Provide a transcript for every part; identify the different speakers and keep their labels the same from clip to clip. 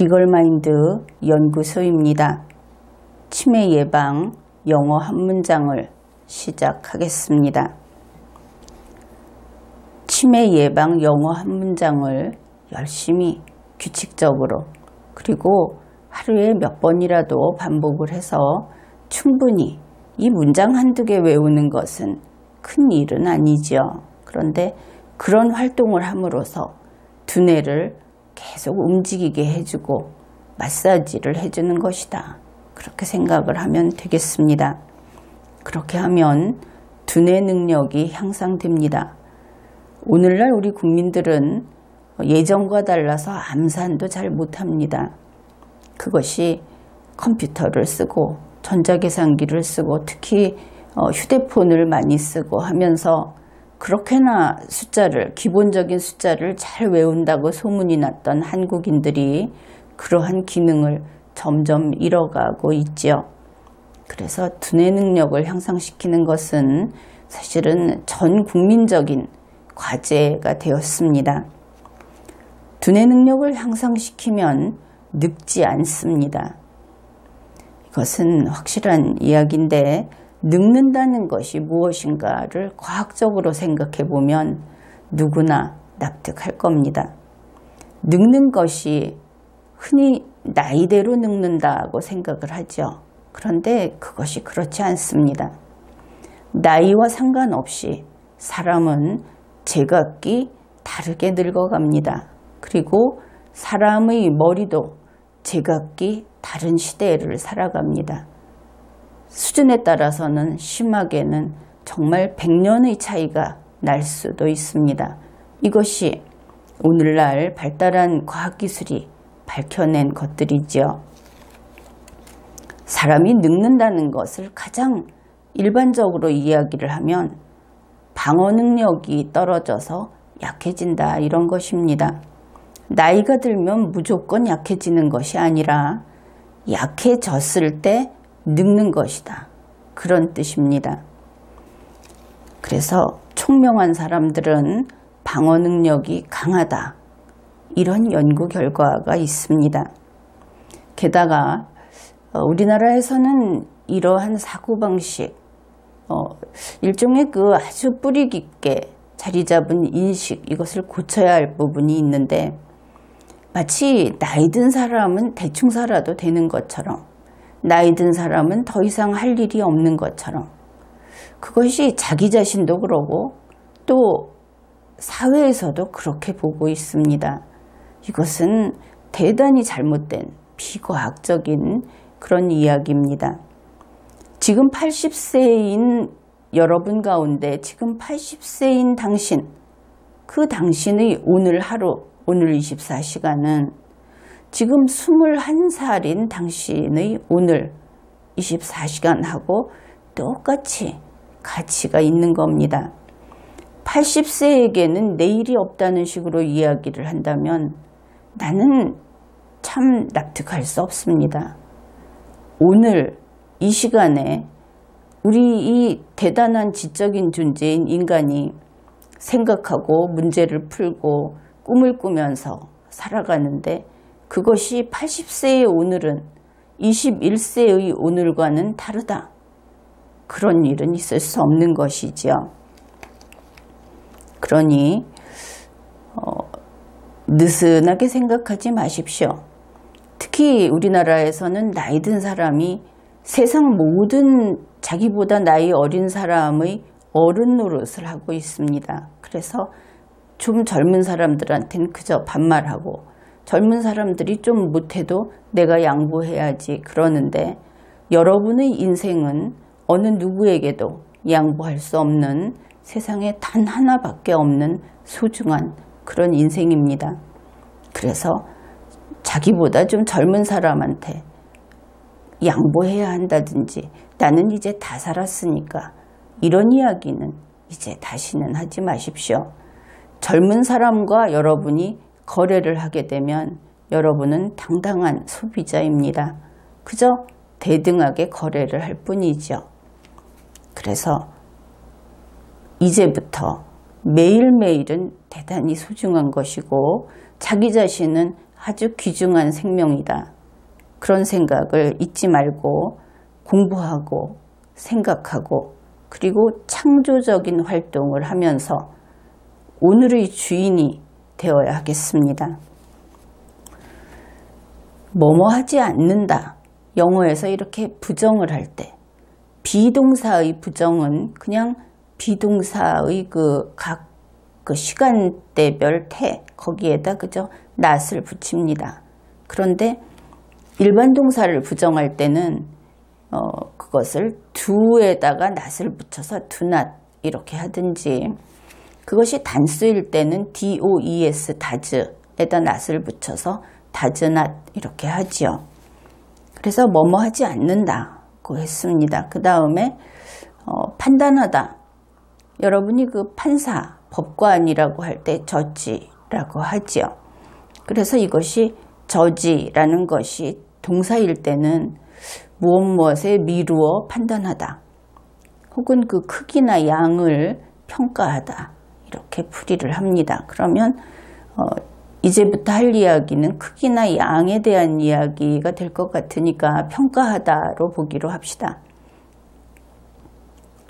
Speaker 1: 리걸마인드 연구소입니다. 치매 예방 영어 한 문장을 시작하겠습니다. 치매 예방 영어 한 문장을 열심히 규칙적으로 그리고 하루에 몇 번이라도 반복을 해서 충분히 이 문장 한두 개 외우는 것은 큰 일은 아니죠. 그런데 그런 활동을 함으로써 두뇌를 계속 움직이게 해주고 마사지를 해주는 것이다. 그렇게 생각을 하면 되겠습니다. 그렇게 하면 두뇌 능력이 향상됩니다. 오늘날 우리 국민들은 예전과 달라서 암산도 잘 못합니다. 그것이 컴퓨터를 쓰고 전자계산기를 쓰고 특히 어, 휴대폰을 많이 쓰고 하면서 그렇게나 숫자를 기본적인 숫자를 잘 외운다고 소문이 났던 한국인들이 그러한 기능을 점점 잃어가고 있지요. 그래서 두뇌 능력을 향상시키는 것은 사실은 전 국민적인 과제가 되었습니다. 두뇌 능력을 향상시키면 늙지 않습니다. 이것은 확실한 이야기인데 늙는다는 것이 무엇인가를 과학적으로 생각해 보면 누구나 납득할 겁니다. 늙는 것이 흔히 나이대로 늙는다고 생각을 하죠. 그런데 그것이 그렇지 않습니다. 나이와 상관없이 사람은 제각기 다르게 늙어갑니다. 그리고 사람의 머리도 제각기 다른 시대를 살아갑니다. 수준에 따라서는 심하게는 정말 100년의 차이가 날 수도 있습니다. 이것이 오늘날 발달한 과학기술이 밝혀낸 것들이죠. 사람이 늙는다는 것을 가장 일반적으로 이야기를 하면 방어 능력이 떨어져서 약해진다 이런 것입니다. 나이가 들면 무조건 약해지는 것이 아니라 약해졌을 때 늙는 것이다. 그런 뜻입니다. 그래서 총명한 사람들은 방어 능력이 강하다. 이런 연구 결과가 있습니다. 게다가 어, 우리나라에서는 이러한 사고방식, 어, 일종의 그 아주 뿌리 깊게 자리 잡은 인식, 이것을 고쳐야 할 부분이 있는데 마치 나이 든 사람은 대충 살아도 되는 것처럼 나이 든 사람은 더 이상 할 일이 없는 것처럼 그것이 자기 자신도 그러고 또 사회에서도 그렇게 보고 있습니다. 이것은 대단히 잘못된 비과학적인 그런 이야기입니다. 지금 80세인 여러분 가운데 지금 80세인 당신, 그 당신의 오늘 하루, 오늘 24시간은 지금 21살인 당신의 오늘 24시간하고 똑같이 가치가 있는 겁니다. 80세에게는 내일이 없다는 식으로 이야기를 한다면 나는 참 납득할 수 없습니다. 오늘 이 시간에 우리 이 대단한 지적인 존재인 인간이 생각하고 문제를 풀고 꿈을 꾸면서 살아가는데 그것이 80세의 오늘은 21세의 오늘과는 다르다. 그런 일은 있을 수 없는 것이지요. 그러니 어, 느슨하게 생각하지 마십시오. 특히 우리나라에서는 나이 든 사람이 세상 모든 자기보다 나이 어린 사람의 어른 노릇을 하고 있습니다. 그래서 좀 젊은 사람들한테는 그저 반말하고 젊은 사람들이 좀 못해도 내가 양보해야지 그러는데 여러분의 인생은 어느 누구에게도 양보할 수 없는 세상에 단 하나밖에 없는 소중한 그런 인생입니다. 그래서 자기보다 좀 젊은 사람한테 양보해야 한다든지 나는 이제 다 살았으니까 이런 이야기는 이제 다시는 하지 마십시오. 젊은 사람과 여러분이 거래를 하게 되면 여러분은 당당한 소비자입니다. 그저 대등하게 거래를 할 뿐이죠. 그래서 이제부터 매일매일은 대단히 소중한 것이고 자기 자신은 아주 귀중한 생명이다. 그런 생각을 잊지 말고 공부하고 생각하고 그리고 창조적인 활동을 하면서 오늘의 주인이 되어야 하겠습니다. 뭐뭐 하지 않는다. 영어에서 이렇게 부정을 할 때 비동사의 부정은 그냥 비동사의 그각 그 시간대별 태 거기에다 그저 낫을 붙입니다. 그런데 일반 동사를 부정할 때는 어, 그것을 두에다가 낫을 붙여서 두낫 이렇게 하든지 그것이 단수일 때는 does 다즈에다 낫을 붙여서 다즈낫 이렇게 하지요. 그래서 뭐뭐 하지 않는다고 했습니다. 그 다음에 어, 판단하다. 여러분이 그 판사, 법관이라고 할 때 저지라고 하지요. 그래서 이것이 저지라는 것이 동사일 때는 무엇 무엇에 미루어 판단하다. 혹은 그 크기나 양을 평가하다. 이렇게 풀이를 합니다. 그러면 어, 이제부터 할 이야기는 크기나 양에 대한 이야기가 될 것 같으니까 평가하다로 보기로 합시다.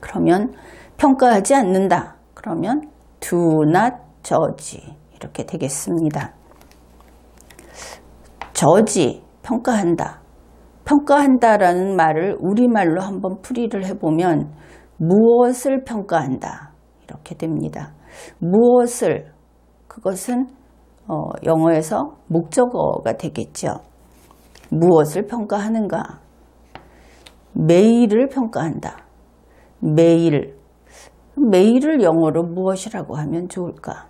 Speaker 1: 그러면 평가하지 않는다. 그러면 do not judge 이렇게 되겠습니다. 저지 평가한다. 평가한다라는 말을 우리말로 한번 풀이를 해보면 무엇을 평가한다 이렇게 됩니다. 무엇을 그것은 어, 영어에서 목적어가 되겠죠. 무엇을 평가하는가? 매일을 평가한다. 매일. 매일을 영어로 무엇이라고 하면 좋을까?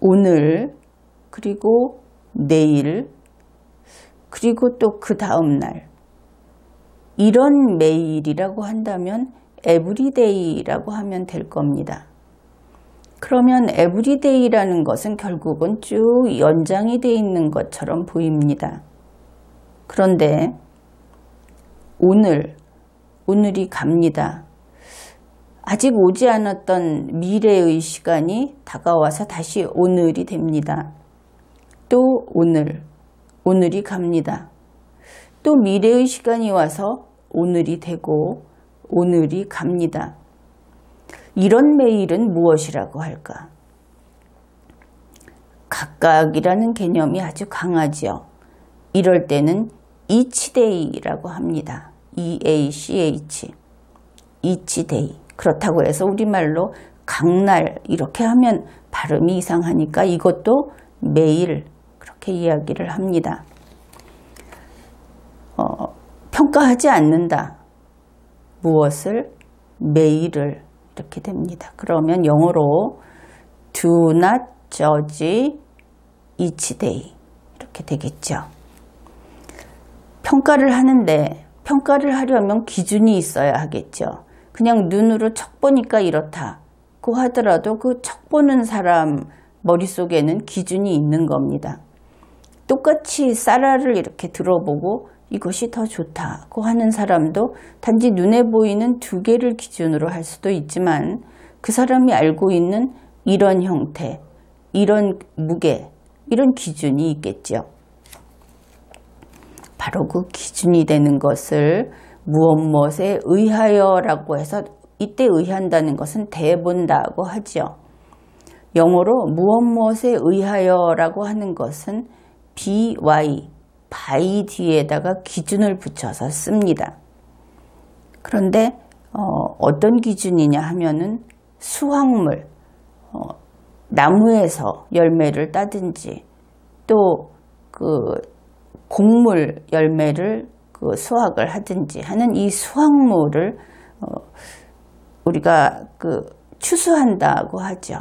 Speaker 1: 오늘, 그리고 내일, 그리고 또 그 다음날. 이런 매일이라고 한다면 에브리데이라고 하면 될 겁니다. 그러면 에브리데이라는 것은 결국은 쭉 연장이 되어 있는 것처럼 보입니다. 그런데 오늘, 오늘이 갑니다. 아직 오지 않았던 미래의 시간이 다가와서 다시 오늘이 됩니다. 또 오늘, 오늘이 갑니다. 또 미래의 시간이 와서 오늘이 되고 오늘이 갑니다. 이런 매일은 무엇이라고 할까? 각각이라는 개념이 아주 강하지요. 이럴 때는 day라고 합니다. E-A-C-H. day. 그렇다고 해서 우리말로 각날 이렇게 하면 발음이 이상하니까 이것도 매일 그렇게 이야기를 합니다. 어, 평가하지 않는다. 무엇을? 매일을 이렇게 됩니다. 그러면 영어로 do not judge each day 이렇게 되겠죠. 평가를 하는데 평가를 하려면 기준이 있어야 하겠죠. 그냥 눈으로 척 보니까 이렇다고 하더라도 그 척 보는 사람 머릿속에는 기준이 있는 겁니다. 똑같이 쌀알을 이렇게 들어보고 이것이 더 좋다고 하는 사람도 단지 눈에 보이는 두 개를 기준으로 할 수도 있지만 그 사람이 알고 있는 이런 형태, 이런 무게, 이런 기준이 있겠죠. 바로 그 기준이 되는 것을 무엇 무엇에 의하여 라고 해서 이때 의한다는 것은 대본다고 하죠. 영어로 무엇 무엇에 의하여 라고 하는 것은 by by 뒤에다가 기준을 붙여서 씁니다. 그런데 어, 떤 기준이냐 하면은 수확물, 어, 나무에서 열매를 따든지 또 그 곡물 열매를 그 수확을 하든지 하는 이 수확물을 어, 우리가 그 추수한다고 하죠.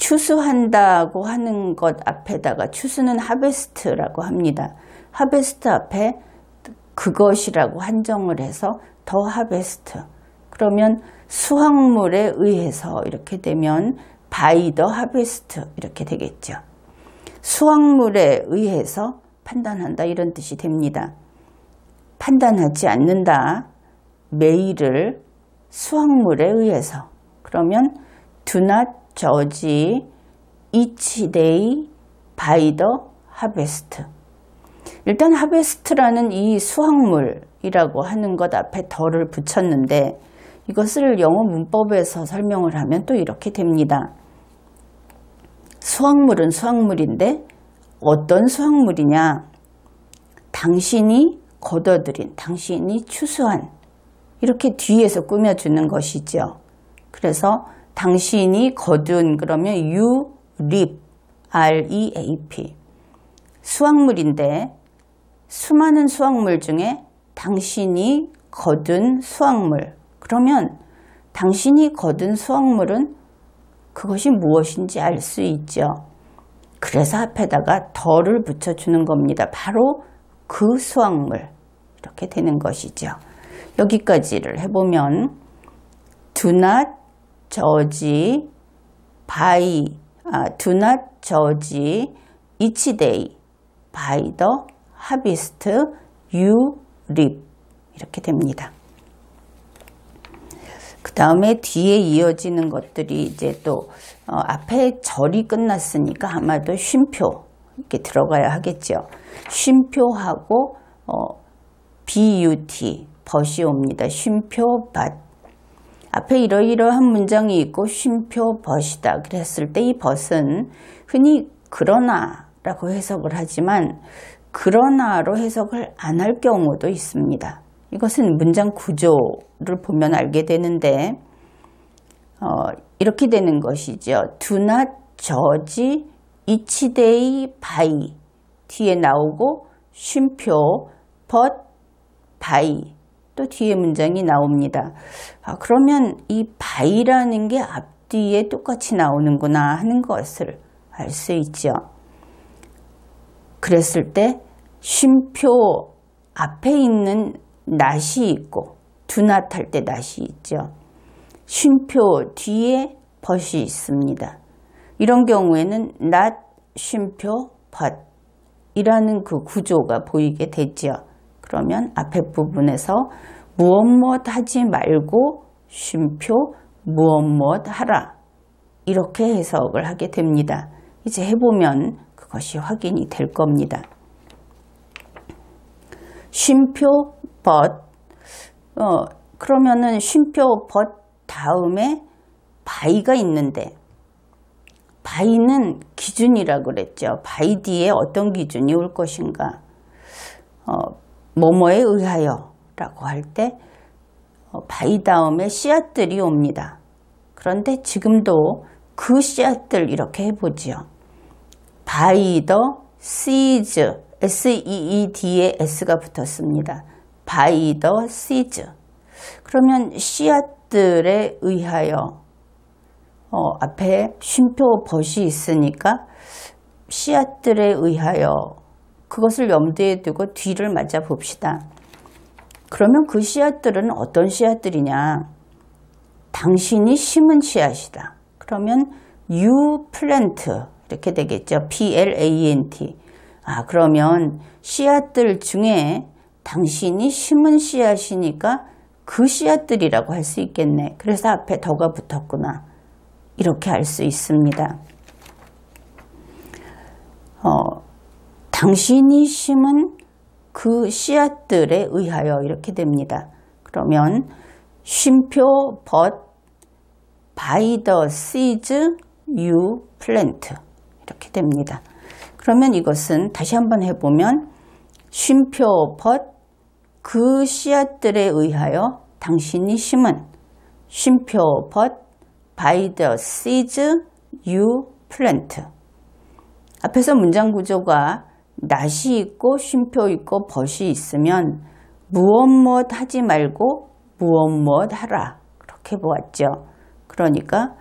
Speaker 1: 추수한다고 하는 것 앞에다가 추수는 하베스트라고 합니다. 하베스트 앞에 그것이라고 한정을 해서 더 하베스트. 그러면 수확물에 의해서 이렇게 되면 바이 더 하베스트 이렇게 되겠죠. 수확물에 의해서 판단한다 이런 뜻이 됩니다. 판단하지 않는다. 매일을 수확물에 의해서. 그러면 do not 저지 by the harvest. 일단 harvest라는 이 수확물이라고 하는 것 앞에 덜을 붙였는데 이것을 영어 문법에서 설명을 하면 또 이렇게 됩니다. 수확물은 수확물인데 어떤 수확물이냐? 당신이 거둬들인, 당신이 추수한 이렇게 뒤에서 꾸며주는 것이죠. 그래서 당신이 거둔 그러면 you reap, R-E-A-P 수확물인데 수많은 수확물 중에 당신이 거둔 수확물 그러면 당신이 거둔 수확물은 그것이 무엇인지 알 수 있죠. 그래서 앞에다가 덜을 붙여주는 겁니다. 바로 그 수확물 이렇게 되는 것이죠. 여기까지를 해보면 do not judge by 아, do not judge each day by the harvest you reap 이렇게 됩니다. 그 다음에 뒤에 이어지는 것들이 이제 또 어, 앞에 절이 끝났으니까 아마도 쉼표 이렇게 들어가야 하겠죠. 쉼표하고 어, but 벗이 옵니다. 쉼표 밭 앞에 이러이러한 문장이 있고 쉼표 벗이다 그랬을 때 이 벗은 흔히 그러나 라고 해석을 하지만 그러나로 해석을 안 할 경우도 있습니다. 이것은 문장 구조를 보면 알게 되는데 어, 이렇게 되는 것이죠. Do not judge each day by 뒤에 나오고 쉼표 but by 또 뒤에 문장이 나옵니다. 아, 그러면 이 by라는 게 앞뒤에 똑같이 나오는구나 하는 것을 알 수 있죠. 그랬을 때 쉼표 앞에 있는 낫이 있고 두낫 할 때 낫이 있죠. 쉼표 뒤에 벗이 있습니다. 이런 경우에는 낫, 쉼표, 벗이라는 그 구조가 보이게 되죠. 그러면 앞에 부분에서 무엇 무엇 하지 말고 쉼표 무엇 무엇 하라 이렇게 해석을 하게 됩니다. 이제 해보면 그것이 확인이 될 겁니다. 쉼표 but 어, 그러면은 쉼표 but 다음에 바이가 있는데 바이는 기준이라고 그랬죠. 바이 뒤에 어떤 기준이 올 것인가. 어, 뭐뭐에 의하여 라고 할때 어, 바이 다음에 씨앗들이 옵니다. 그런데 지금도 그 씨앗들 이렇게 해보지요. by the seeds, S-E-E-D에 S가 붙었습니다. by the seeds. 그러면 씨앗들에 의하여 어, 앞에 쉼표 벗이 있으니까 씨앗들에 의하여 그것을 염두에 두고 뒤를 맞아 봅시다. 그러면 그 씨앗들은 어떤 씨앗들이냐? 당신이 심은 씨앗이다. 그러면 you plant 이렇게 되겠죠. P-L-A-N-T. 아, 그러면 씨앗들 중에 당신이 심은 씨앗이니까 그 씨앗들이라고 할 수 있겠네. 그래서 앞에 더가 붙었구나. 이렇게 할 수 있습니다. 어, 당신이 심은 그 씨앗들에 의하여 이렇게 됩니다. 그러면 쉼표 but by the seeds you plant 이렇게 됩니다. 그러면 이것은 다시 한번 해보면 쉼표 벗그 씨앗들에 의하여 당신이 심은 쉼표 벗 by the seeds you plant 앞에서 문장 구조가 낫이 있고 쉼표 있고 벗이 있으면 무엇 무엇 하지 말고 무엇 무엇 하라 그렇게 보았죠. 그러니까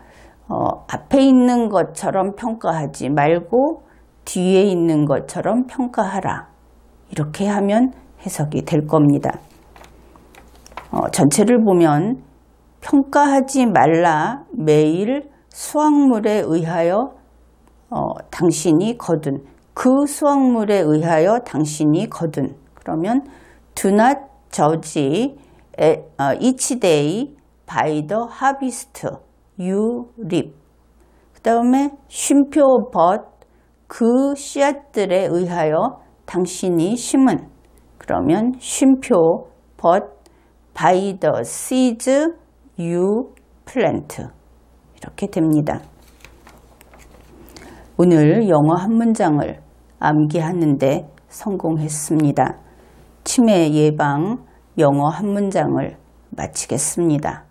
Speaker 1: 어, 앞에 있는 것처럼 평가하지 말고 뒤에 있는 것처럼 평가하라. 이렇게 하면 해석이 될 겁니다. 어, 전체를 보면 평가하지 말라 매일 수확물에 의하여 어, 당신이 거둔 그 수확물에 의하여 당신이 거둔 그러면 do not judge 어, each day by the harvest you reap 그 다음에 쉼표 but 그 씨앗들에 의하여 당신이 심은 그러면 쉼표 but by the seeds you plant 이렇게 됩니다. 오늘 영어 한 문장을 암기하는데 성공했습니다. 치매 예방 영어 한 문장을 마치겠습니다.